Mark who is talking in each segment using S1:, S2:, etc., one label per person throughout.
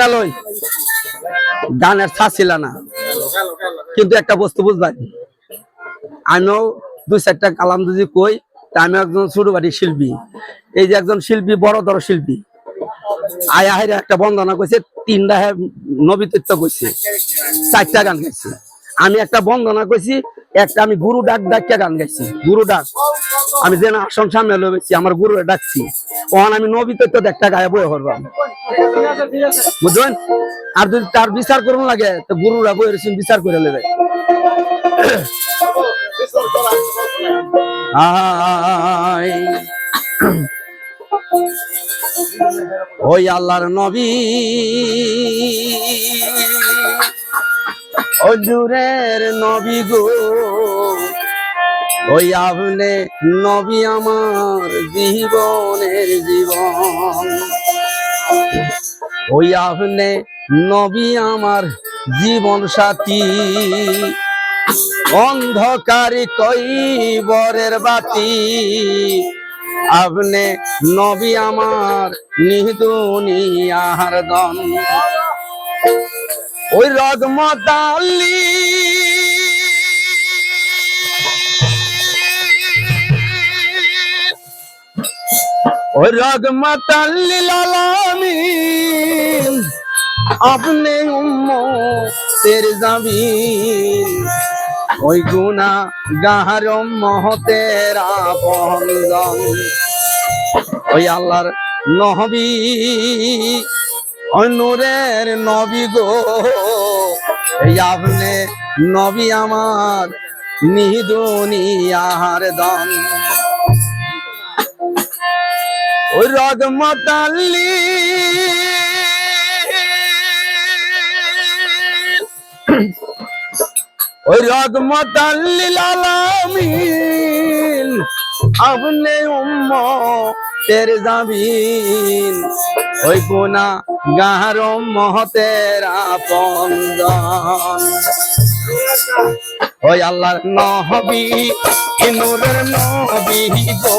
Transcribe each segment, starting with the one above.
S1: না লই? গানের ছিল না। কিন্তু একটা বস্তু বুঝবাই। আমিও চারটা কালাম যদি কই, তা আমি একজন ছোট বাড়ির শিল্পী। এই যে একজন শিল্পী, বড় ধর শিল্পী। আয়া হাইরে একটা বন্দনা কইছে, তিনটা নবিতত্ব কইছে, চারটা গান গাইছে। আমি একটা বন্দনা কইছি, একটা আমি গুরু ডাক ডাকিয়া গান গাইছি, গুরু ডাক। আমি যেন আসন সামনে লইছি আমার গুরু ডাকছি। ওখানে আমি নবিতত্ব একটা গায়ে বয়ে হরবাম বুঝলেন? আর যদি তার বিচার করুন লাগে, তো গুরুরা বই রয়েছেন, বিচার করে নেবে। ওই আল্লাহর নবী। ও জুরের নবী গো। ওই আপনি নবী আমার জীবনের জীবন। ওই আপনি নবী আমার জীবন সাথী। অন্ধকারে বরের বাতি। আপনি নবী আমার নিহদুনিয়ার দন ওই রগমতালি আপনি উম্মতের জামিন। ওই গুনা গাহার মহতের আপনজন ওই আল্লাহর নহবি ওই নূরের নবী গো। এই আপনি নবী আমার নিদুনিয়ার দন। ওই রগমতাল্লি ওই রগমতাল্লিল আলামিন আপনি উম্ম তের জামিন ওই গুনা গাহার মহতের আপনজন। ওই আল্লাহর নহবি ইনুরের নবী গো।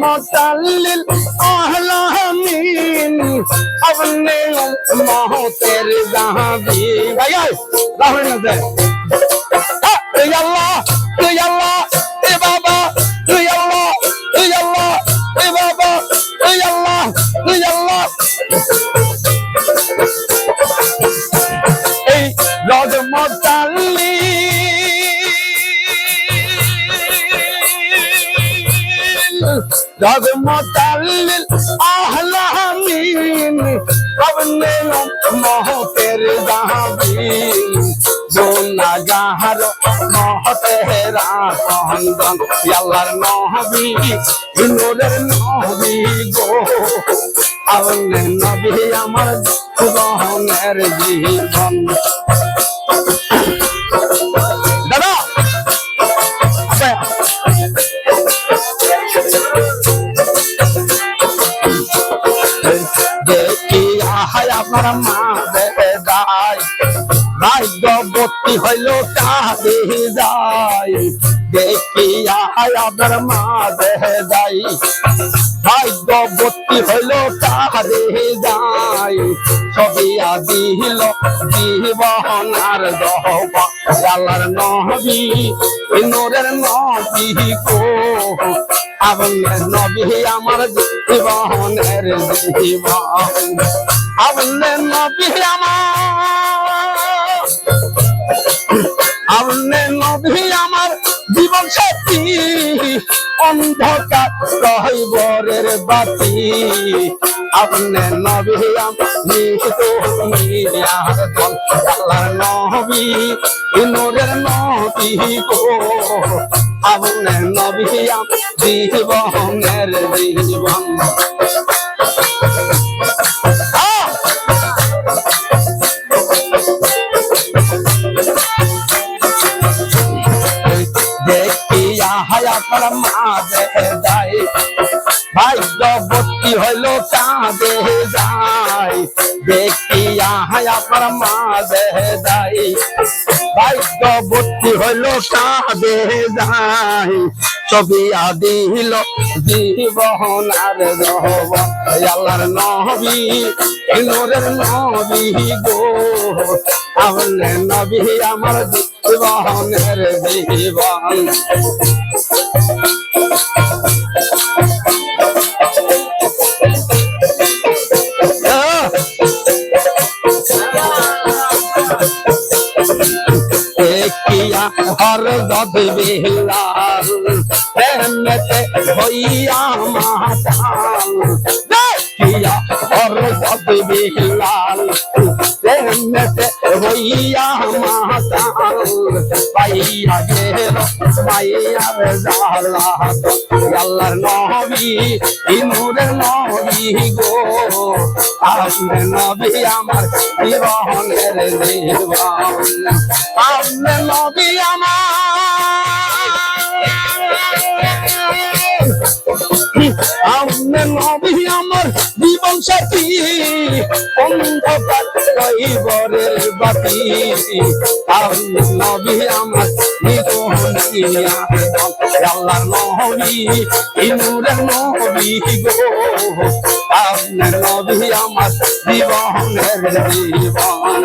S1: জগমতাল্লিল আহলামিন। আপনি মহতের জাহাবি। ভাই রাহুল নজর তুই আল্লাহ তুই আল্লাহ। রজমতাল্লিল আহলামিন কবনে মহতের জাহাবিন জোনা গাহার মহতেরা কন্দন আল্লাহর নহবি নূরের নহবি গো আল্লাহ নবী আমার জীবনের জীবন ভাগ্যবতী হইল কাঁদে যায় দেখি আহায় আপনার মা দেয় ভাগ্যবতী হইল কারে যায় সবিয়া দিল জীবনার দহবা। আল্লাহর নহবি নোরের নবী কো? আপনার নবী, আমার জীবনের জীবন। আপনার নবী, আমার আপনি নবী আমার জীবন সাথী, অন্ধকার রহবরের বাতি। আপনি নবী আমি তুমি আর দল আল্লাহর নবী নূরের নবী গো। আপনি নবী জীবনের জীবন। দেখিয়া হায়াতার মাঝে যায় ভাগ্যবতী হইল কাঁদে যায় দেখিয়া হায়াতার মাঝে যায় ভাগ্যবতী হইল কাঁদে যায় ছবি আদিল জীবন আর রহব। আল্লাহর নবী নূরের নবী গো। আমার নবী আমার জীবনের জীবন। হর দদ বিলাল প্রেমেতে হইয়া মাতাল। দেখিয়া দদ বিলাল। প্রেমেতে হইয়া মাতাল। পাইয়া গেল মাইয়ার জালা আল্লাহর নবী ইনুরের নবী গো। আপনি নবী আমার জীবনের জীবন আপনি নবী আমার আপনি নবী আমার জীবন সাথী। অন্ধকার কইবরের বাতি। আপনি নবী আমার জীবন আল্লাহ নবী ইনুরের নবী গো। আপনি নবী আমার জীবনের জীবন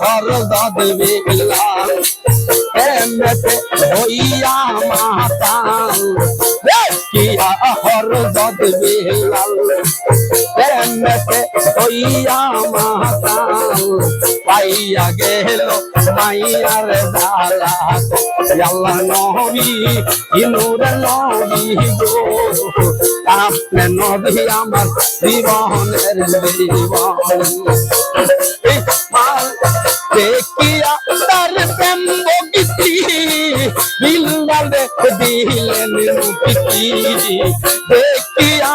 S1: দেখিয়া হরদদ বিলাল এমতে হইয়া মাতাল দেখিয়া হরদদ বিলাল এমতে হইয়া মাতাল পাইয়া গেল মাইয়ার জালা আল্লাহ নবী ইনুর নবী গো। আপনি নবী আমার জীবনের জীবন। দেখিয়া তার প্রেম বগিতি দিলেন দেখিয়া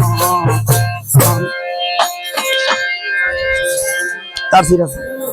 S1: তার ফিরে